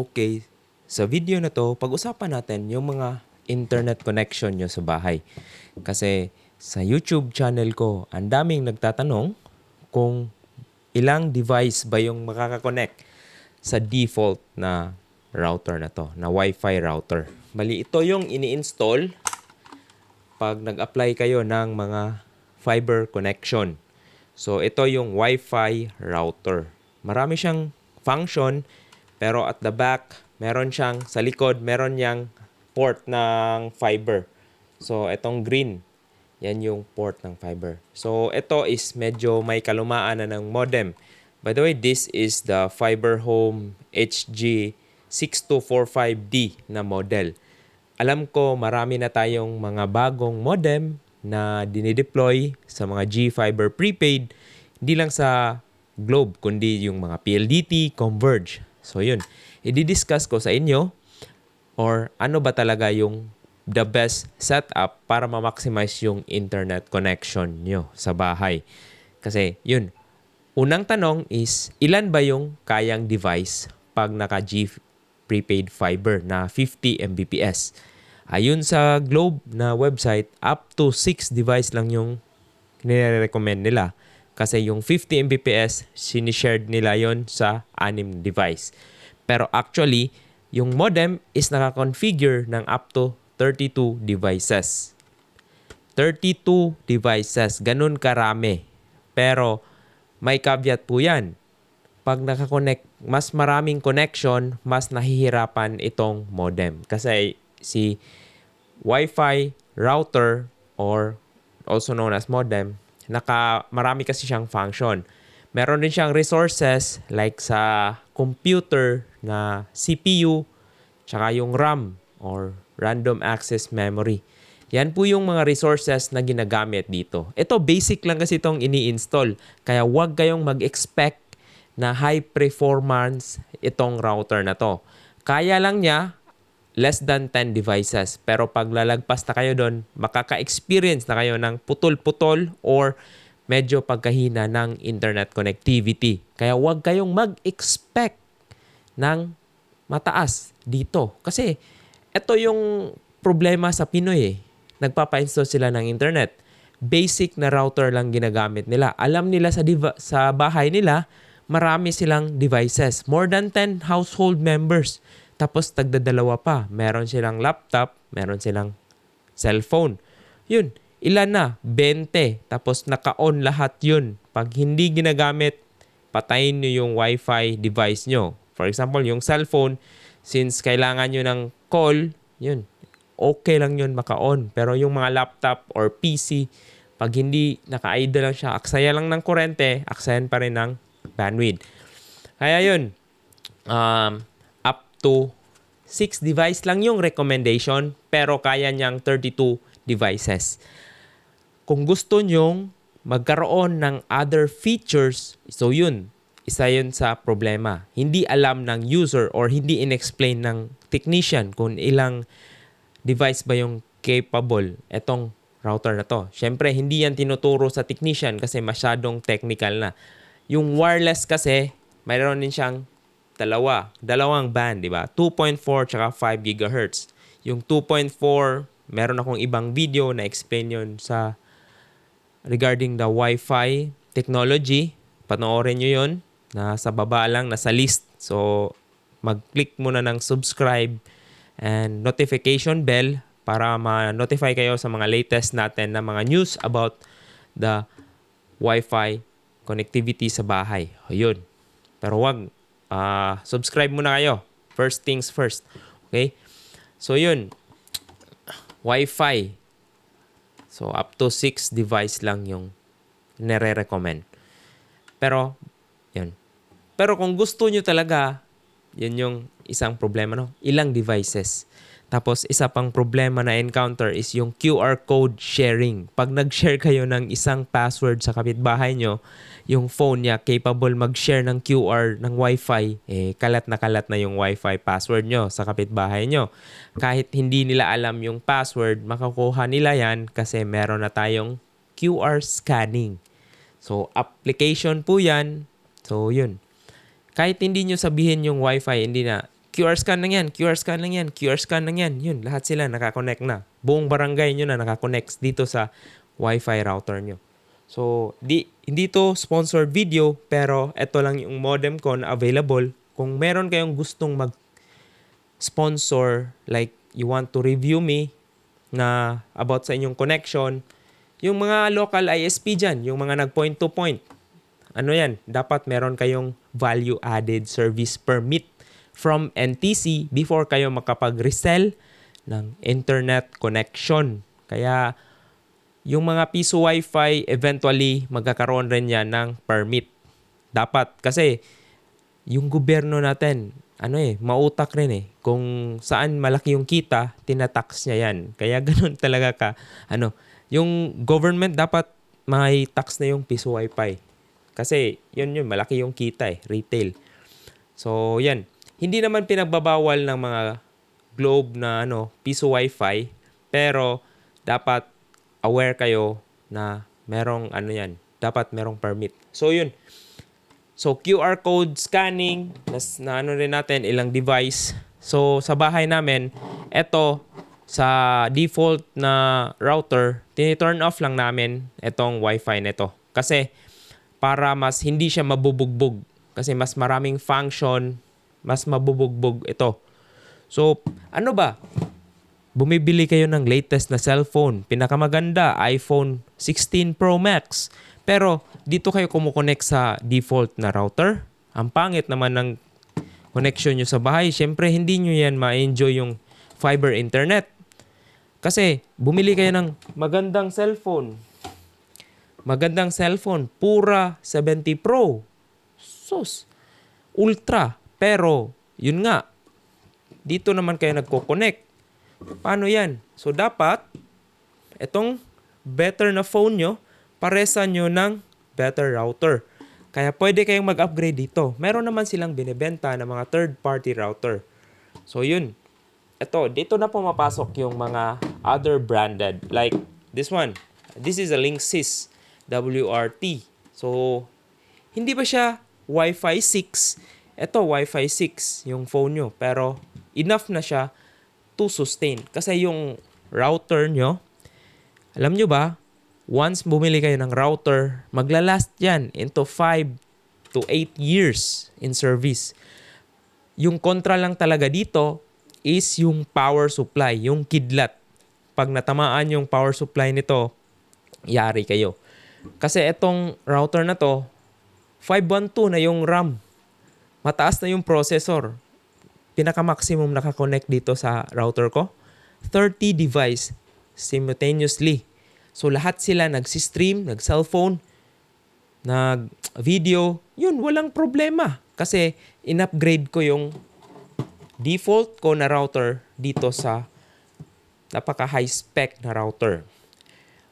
Okay, sa video na to, pag-usapan natin yung mga internet connection nyo sa bahay. Kasi sa YouTube channel ko, ang daming nagtatanong kung ilang device ba yung makakakonect sa default na router na to, na Wi-Fi router. Bali, ito yung ini-install pag nag-apply kayo ng mga fiber connection. So, ito yung Wi-Fi router. Marami siyang function, pero at the back, meron siyang, sa likod, meron niyang port ng fiber. So, itong green, yan yung port ng fiber. So, ito is medyo may kalumaan na ng modem. By the way, this is the Fiber Home HG 6245D na model. Alam ko marami na tayong mga bagong modem na dinideploy sa mga G-Fiber prepaid, hindi lang sa Globe, kundi yung mga PLDT, Converge. So yun, i-discuss ko sa inyo or ano ba talaga yung the best setup para ma-maximize yung internet connection nyo sa bahay. Kasi yun, unang tanong is ilan ba yung kayang device pag naka G prepaid fiber na 50 Mbps? Ayun sa Globe na website, up to 6 device lang yung nire-recommend nila. Kasi yung 50 Mbps, sinishared nila yon sa anim device. Pero actually, yung modem is nakakonfigure ng up to 32 devices. 32 devices, ganun karami. Pero may caveat po yan. Pag nakakonect, mas maraming connection, mas nahihirapan itong modem. Kasi si Wi-Fi router or also known as modem, naka marami kasi siyang function. Meron din siyang resources like sa computer na CPU, tsaka yung RAM or random access memory. Yan po yung mga resources na ginagamit dito. Ito basic lang kasi itong ini-install. Kaya huwag kayong mag-expect na high performance itong router na to. Kaya lang niya less than 10 devices. Pero pag lalagpas na kayo doon, makaka-experience na kayo ng putol-putol or medyo pagkahina ng internet connectivity. Kaya huwag kayong mag-expect ng mataas dito. Kasi ito yung problema sa Pinoy eh. Nagpapa-install sila ng internet. Basic na router lang ginagamit nila. Alam nila sa, sa bahay nila, marami silang devices. More than 10 household members. Tapos tagdadalawa pa. Meron silang laptop, meron silang cellphone. Yun, ilan na? 20. Tapos naka-on lahat yun. Pag hindi ginagamit, patayin nyo yung wifi device nyo. For example, yung cellphone, since kailangan nyo ng call, yun, okay lang yun maka-on. Pero yung mga laptop or PC, pag hindi naka-idle lang siya, aksaya lang ng kurente, aksayan pa rin ng bandwidth. Kaya yun, um, to 6 device lang yung recommendation, pero kaya niyang 32 devices. Kung gusto nyong magkaroon ng other features, so yun, isa yun sa problema. Hindi alam ng user or hindi inexplain ng technician kung ilang device ba yung capable etong router na to. Siyempre, hindi yan tinuturo sa technician kasi masyadong technical na. Yung wireless kasi, mayroon din siyang dalawa, dalawang band, di ba? 2.4 tsaka 5 GHz. Yung 2.4, meron akong ibang video na explain yun sa regarding the Wi-Fi technology. Panoorin nyo yun. Nasa baba lang, nasa list. So, mag-click muna ng subscribe and notification bell para ma-notify kayo sa mga latest natin na mga news about the Wi-Fi connectivity sa bahay. Ayun. Pero wag, uh, subscribe muna kayo. First things first. Okay? So yun, Wi-Fi. So up to 6 device lang yung nire-recommend. Pero, yun. Pero kung gusto nyo talaga, yun yung isang problema, no? Ilang devices. Tapos, isa pang problema na encounter is yung QR code sharing. Pag nag-share kayo ng isang password sa kapitbahay nyo, yung phone niya capable mag-share ng QR ng Wi-Fi, eh, kalat na kalat na yung Wi-Fi password nyo sa kapitbahay nyo. Kahit hindi nila alam yung password, makakuha nila yan kasi meron na tayong QR scanning. So, application po yan. So, yun. Kahit hindi nyo sabihin yung Wi-Fi, hindi na QR scan lang yan, QR scan lang yan, QR scan lang yan. Yun, lahat sila nakakonect na. Buong barangay nyo na nakakonect dito sa Wi-Fi router nyo. So, di, hindi to sponsored video, pero ito lang yung modem ko na available. Kung meron kayong gustong mag sponsor, like you want to review me na about sa inyong connection, yung mga local ISP dyan, yung mga nag-point to point, ano yan, dapat meron kayong value added service permit from NTC before kayo makapag-resell ng internet connection. Kaya yung mga piso wifi eventually magkakaroon rin yan ng permit. Dapat kasi yung gobyerno natin ano eh, mautak rin eh. Kung saan malaki yung kita, tinatax niya yan. Kaya ganun talaga ka. Ano, yung government dapat may tax na yung piso wifi. Kasi yun yun, malaki yung kita eh, retail. So yan, hindi naman pinagbabawal ng mga globe na ano, piso wifi, pero dapat aware kayo na merong ano yan, dapat merong permit. So yun, So QR code scanning, nas, na ano rin natin ilang device. So sa bahay namin, eto sa default na router, tini-turn off lang namin itong wifi nito. Kasi para mas hindi siya mabubugbog. Kasi mas maraming function, mas mabubugbog ito. So ano ba? Bumibili kayo ng latest na cellphone. Pinakamaganda, iPhone 16 Pro Max. Pero dito kayo kumukonect sa default na router. Ang pangit naman ng connection nyo sa bahay. Siyempre, hindi nyo yan ma-enjoy yung fiber internet. Kasi, bumili kayo ng magandang cellphone. Magandang cellphone. Pura 70 Pro. Sus. Ultra. Pero, yun nga. Dito naman kayo nagko-connect. Paano yan? So, dapat, itong better na phone nyo, paresa nyo ng better router. Kaya pwede kayong mag-upgrade dito. Meron naman silang binibenta ng mga third-party router. So yun. Ito, dito na pumapasok yung mga other branded. Like this one. This is a Linksys WRT. So, hindi ba siya Wi-Fi 6? Ito, Wi-Fi 6 yung phone nyo. Pero enough na siya to sustain. Kasi yung router nyo, alam nyo ba, once bumili kayo ng router, maglalast yan into 5 to 8 years in service. Yung kontra lang talaga dito is yung power supply, yung kidlat. Pag natamaan yung power supply nito, yari kayo. Kasi itong router na to, 512 na yung RAM. Mataas na yung processor. Pinaka-maximum nakakonect dito sa router ko. 30 device simultaneously. So lahat sila nagsi-stream, nag-cellphone, nag-video. Yun, walang problema. Kasi in-upgrade ko yung default ko na router dito sa napaka high spec na router.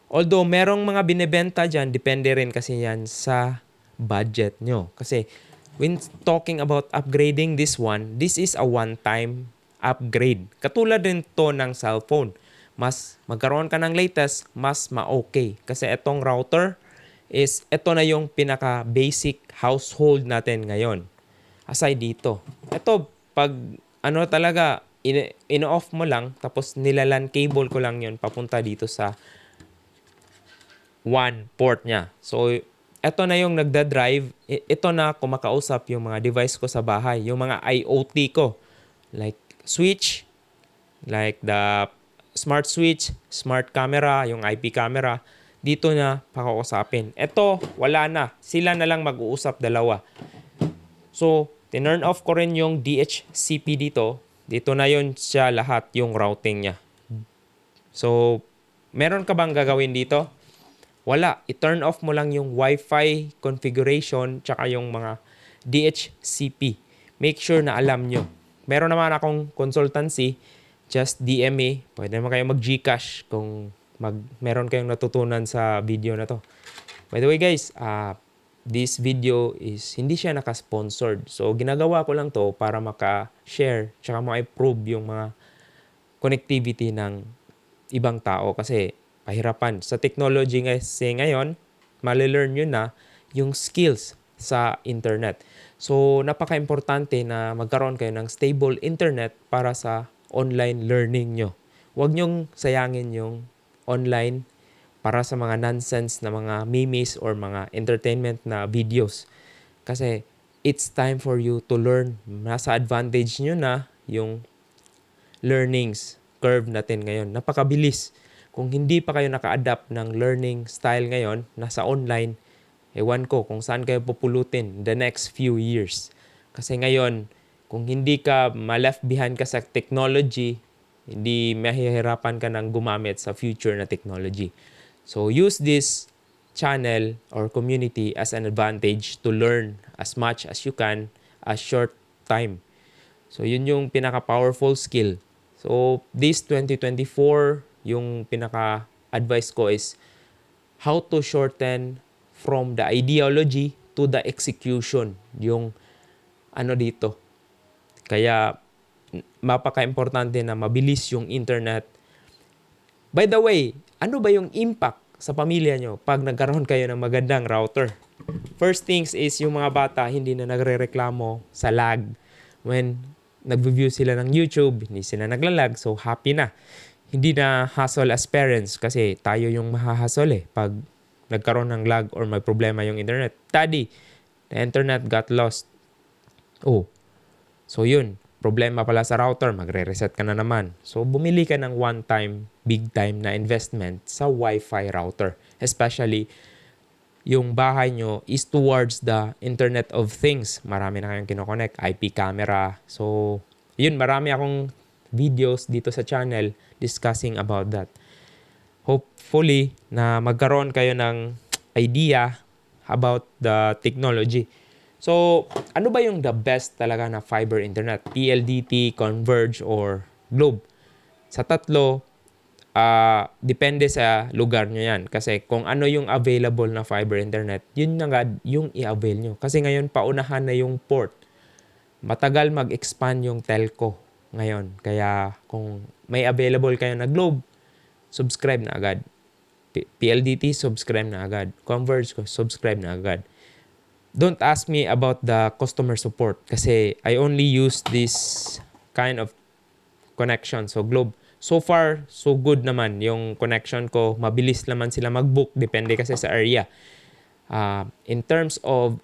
Although merong mga binebenta dyan, depende rin kasi yan sa budget nyo. Kasi when talking about upgrading this one, this is a one-time upgrade. Katulad din to ng cellphone mas magkaroon ka ng latest, mas ma-okay. Kasi itong router is, ito na yung pinaka-basic household natin ngayon. Aside dito. Ito, pag ano talaga, in- in-off mo lang, tapos nilalan cable ko lang yon papunta dito sa one port niya. So, ito na yung nagda-drive. Ito na kumakausap yung mga device ko sa bahay. Yung mga IoT ko. Like switch, like the smart switch, smart camera, yung IP camera, dito na pakausapin. Ito, wala na. Sila na lang mag-uusap dalawa. So, tinurn off ko rin yung DHCP dito. Dito na yun siya lahat yung routing niya. So, meron ka bang gagawin dito? Wala. I-turn off mo lang yung Wi-Fi configuration tsaka yung mga DHCP. Make sure na alam nyo. Meron naman akong consultancy just DM me. Pwede naman kayo mag-Gcash kung mag meron kayong natutunan sa video na to. By the way guys, uh, this video is hindi siya naka-sponsored. So ginagawa ko lang to para maka-share tsaka ma-improve yung mga connectivity ng ibang tao kasi pahirapan. Sa technology kasi ngayon, malilearn nyo na yung skills sa internet. So, napaka-importante na magkaroon kayo ng stable internet para sa online learning nyo. Huwag nyong sayangin yung online para sa mga nonsense na mga memes or mga entertainment na videos. Kasi it's time for you to learn. Nasa advantage nyo na yung learnings curve natin ngayon. Napakabilis. Kung hindi pa kayo naka-adapt ng learning style ngayon, nasa online, ewan ko kung saan kayo pupulutin the next few years. Kasi ngayon, kung hindi ka ma-left behind ka sa technology, hindi mahihirapan ka ng gumamit sa future na technology. So use this channel or community as an advantage to learn as much as you can as short time. So yun yung pinaka-powerful skill. So this 2024, yung pinaka-advice ko is how to shorten from the ideology to the execution. Yung ano dito. Kaya mapaka-importante na mabilis yung internet. By the way, ano ba yung impact sa pamilya nyo pag nagkaroon kayo ng magandang router? First things is yung mga bata hindi na nagre-reklamo sa lag. When nag-view sila ng YouTube, hindi sila naglalag, so happy na. Hindi na hassle as parents kasi tayo yung mahahasol eh pag nagkaroon ng lag or may problema yung internet. Daddy, the internet got lost. Oh, so yun, problema pala sa router, magre-reset ka na naman. So bumili ka ng one-time, big-time na investment sa Wi-Fi router. Especially, yung bahay nyo is towards the Internet of Things. Marami na kayong kinoconnect, IP camera. So, yun, marami akong videos dito sa channel discussing about that. Hopefully, na magkaroon kayo ng idea about the technology. So, ano ba yung the best talaga na fiber internet? PLDT, Converge, or Globe? Sa tatlo, ah depende sa lugar nyo yan. Kasi kung ano yung available na fiber internet, yun na nga yung i-avail nyo. Kasi ngayon, paunahan na yung port. Matagal mag-expand yung telco ngayon. Kaya kung may available kayo na Globe, subscribe na agad. P- PLDT, subscribe na agad. Converge, subscribe na agad don't ask me about the customer support kasi I only use this kind of connection. So Globe, so far so good naman yung connection ko. Mabilis naman sila mag-book depende kasi sa area. Ah, in terms of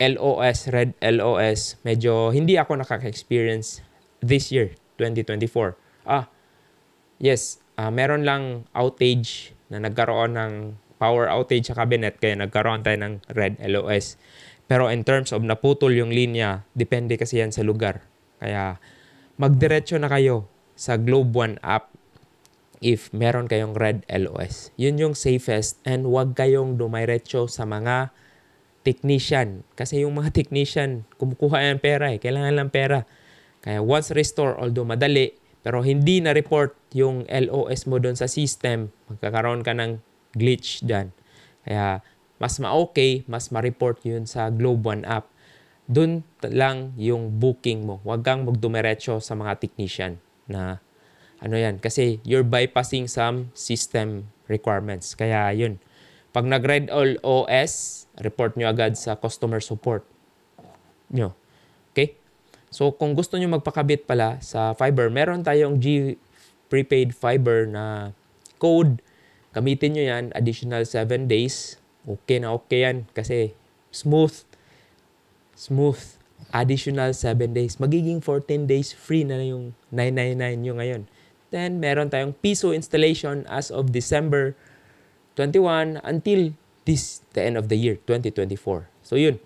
LOS, Red LOS, medyo hindi ako nakaka-experience this year, 2024. Ah, yes, ah, meron lang outage na nagkaroon ng power outage sa cabinet kaya nagkaroon tayo ng red LOS. Pero in terms of naputol yung linya, depende kasi yan sa lugar. Kaya magdiretso na kayo sa Globe One app if meron kayong red LOS. Yun yung safest and wag kayong dumiretso sa mga technician. Kasi yung mga technician, kumukuha yan pera eh. Kailangan lang pera. Kaya once restore, although madali, pero hindi na-report yung LOS mo doon sa system, magkakaroon ka ng glitch dyan. Kaya mas ma-okay, mas ma-report yun sa Globe One app. Doon lang yung booking mo. Huwag kang magdumiretso sa mga technician na ano yan. Kasi you're bypassing some system requirements. Kaya yun. Pag nag-red all OS, report nyo agad sa customer support nyo. Okay? So kung gusto nyo magpakabit pala sa fiber, meron tayong G prepaid fiber na code Gamitin nyo yan, additional 7 days. Okay na okay yan kasi smooth. Smooth. Additional 7 days. Magiging 14 days free na yung 999 nyo ngayon. Then, meron tayong piso installation as of December 21 until this, the end of the year, 2024. So, yun.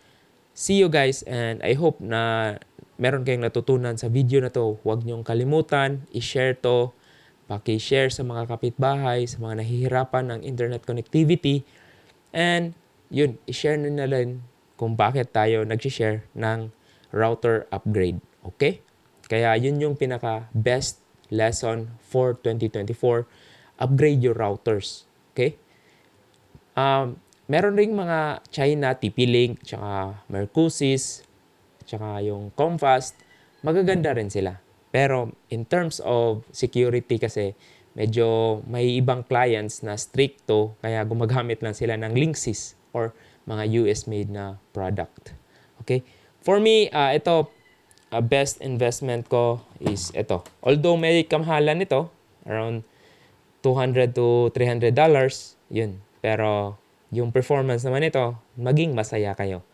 See you guys and I hope na meron kayong natutunan sa video na to. Huwag nyong kalimutan, i-share to Paki-share sa mga kapitbahay, sa mga nahihirapan ng internet connectivity. And yun, i-share nyo na rin kung bakit tayo nag-share ng router upgrade. Okay? Kaya yun yung pinaka best lesson for 2024. Upgrade your routers. Okay? Um, meron ring mga China, TP-Link, tsaka Mercosys, tsaka yung Comfast. Magaganda rin sila. Pero in terms of security kasi, medyo may ibang clients na stricto kaya gumagamit lang sila ng Linksys or mga US made na product. Okay? For me, ah, ito, ah, best investment ko is ito. Although may kamahalan ito, around 200 to 300 dollars, yun. Pero yung performance naman ito, maging masaya kayo.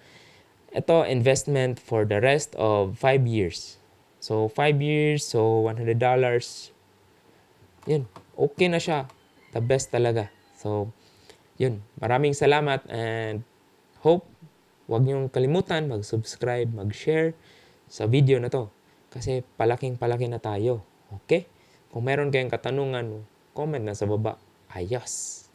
Ito, investment for the rest of 5 years. So, 5 years, so 100 dollars. Yun, okay na siya. The best talaga. So, yun. Maraming salamat and hope Huwag niyong kalimutan mag-subscribe, mag-share sa video na to. Kasi palaking palaki na tayo. Okay? Kung meron kayong katanungan, comment na sa baba. Ayos!